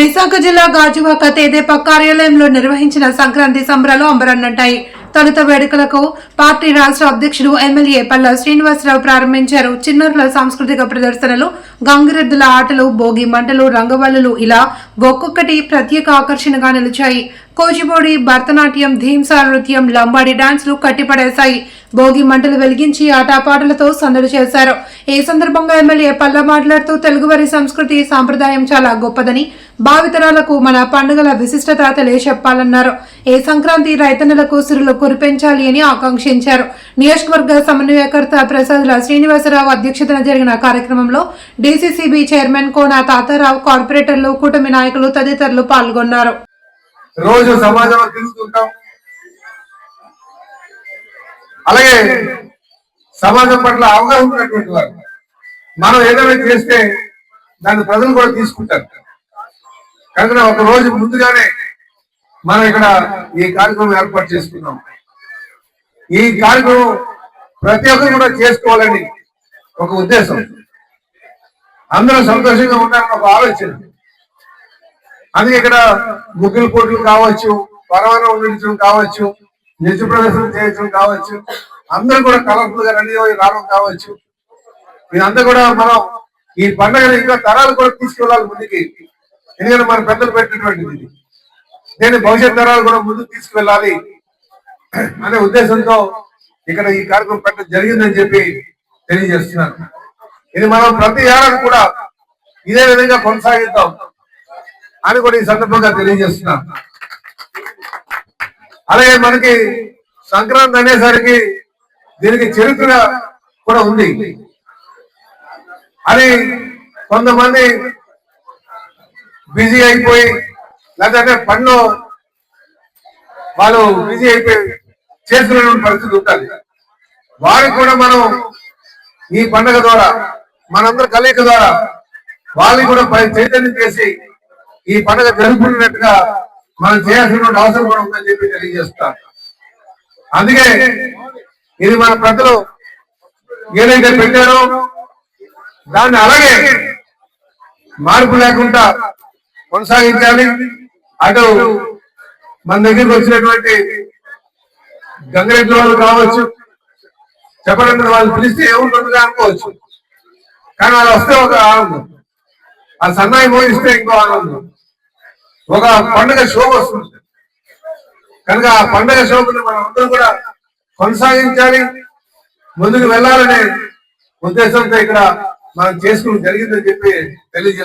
విశాఖ జిల్లా గాజువాక తేదేపా కార్యాలయంలో నిర్వహించిన సంక్రాంతి సంబరాలు అంబరన్నంటాయి. తొలుత వేడుకలకు పార్టీ రాష్ట్ర అధ్యక్షుడు ఎమ్మెల్యే పల్లా శ్రీనివాసరావు ప్రారంభించారు. చిన్నారుల సాంస్కృతిక ప్రదర్శనలు గంగిరెద్దుల ఆటలు భోగి మంటలు రంగవల్లులు ఇలా ఒక్కొక్కటి ప్రత్యేక ఆకర్షణగా నిలిచాయి. కూచిపూడి భరతనాట్యం ధీంసా నృత్యం లంబాడి డాన్సులు కట్టిపడేశాయి. భోగి మంటలు వెలిగించి ఆటపాటలతో సందడి చేశారు. ఈ సందర్భంగా ఎమ్మెల్యే పల్లా మాట్లాడుతూ తెలుగువారి సంస్కృతి సాంప్రదాయం చాలా గొప్పదని భావితరాలకు మన పండుగల విశిష్టత తెలియచెప్పాలన్నారు. ఏ సంక్రాంతి రైతన్నులకు సిరులు కురిపించాలి అని ఆకాంక్షించారు. నియోజకవర్గ సమన్వయకర్త ప్రసాదుల శ్రీనివాసరావు అధ్యక్షతన జరిగిన కార్యక్రమంలో డీసీసీబీ చైర్మన్ కోన తాతారావు కార్పొరేటర్లు కూటమి నాయకులు తదితరులు పాల్గొన్నారు. రోజు సమాజంలో తిరుగుతుంటాం అలాగే సమాజం పట్ల అవగాహన ఉన్నటువంటి వారు. మనం ఏదైనా చేస్తే దాన్ని ప్రజలు కూడా తీసుకుంటారు. కనుక ఒక రోజు ముందుగానే మనం ఇక్కడ ఈ కార్యక్రమం ఏర్పాటు చేసుకున్నాం. ఈ కార్యక్రమం ప్రతి ఒక్కరు కూడా చేసుకోవాలని ఒక ఉద్దేశం. అందరూ సంతోషంగా ఉండాలని ఒక ఆలోచన. అందుకే ఇక్కడ ముగ్గులు పోట్లు కావచ్చు పరమాణం ఉండించడం కావచ్చు నిజ ప్రదర్శన చేయటం కావచ్చు. అందరూ కూడా కలర్ఫుల్గా రెడీ అయ్యి రావడం కావచ్చు. ఇదంతా కూడా మనం ఈ పండుగను ఇంకా తరాలు కూడా తీసుకెళ్ళాలి ముందుకి. ఎందుకంటే మన పెద్దలు పెట్టినటువంటిది ఇది. నేను భవిష్యత్ తరాలు కూడా ముందుకు తీసుకువెళ్ళాలి అనే ఉద్దేశంతో ఇక్కడ ఈ కార్యక్రమం పెట్టడం జరిగిందని చెప్పి తెలియజేస్తున్నాను. ఇది మనం ప్రతి ఏడాది కూడా ఇదే విధంగా కొనసాగిద్దాం అని కూడా ఈ సందర్భంగా తెలియజేస్తున్నాను. అలాగే మనకి సంక్రాంతి అనేసరికి దీనికి చరిత్ర కూడా ఉంది. అని కొంతమంది బిజీ అయిపోయి లేదంటే పనిలో వాళ్ళు బిజీ అయిపోయి చేసుకునే పరిస్థితి ఉంటుంది. వారికి కూడా మనం ఈ పండుగ ద్వారా మనందరి కలయిక ద్వారా వాళ్ళని కూడా చైతన్యం చేసి ఈ పండుగ జరుపుకున్నట్టుగా మనం చేయాల్సినటువంటి అవసరం కూడా ఉందని చెప్పి తెలియజేస్తాను అందుకే ఇది మన ప్రజలు ఏదైతే పెట్టారో దాన్ని అలాగే మార్పు లేకుండా కొనసాగించాలి. అటు మన దగ్గరికి వచ్చినటువంటి గంగరెడ్డి వాళ్ళు కావచ్చు చెప్పడం వాళ్ళు పిలిస్తే ఏముంటుంది అనుకోవచ్చు. కానీ వాళ్ళు వస్తే ఒక ఆనందం. ఆ సన్నాయి మోగిస్తే ఇంకో ఆనందం. ఒక పండుగ షో వస్తుంది. కనుక ఆ పండుగ శోభను మనం అందరూ కూడా కొనసాగించాలి ముందుకు వెళ్ళాలనే ఉద్దేశంతో ఇక్కడ మనం చేసుకుని జరిగిందని చెప్పి తెలియజేస్తాం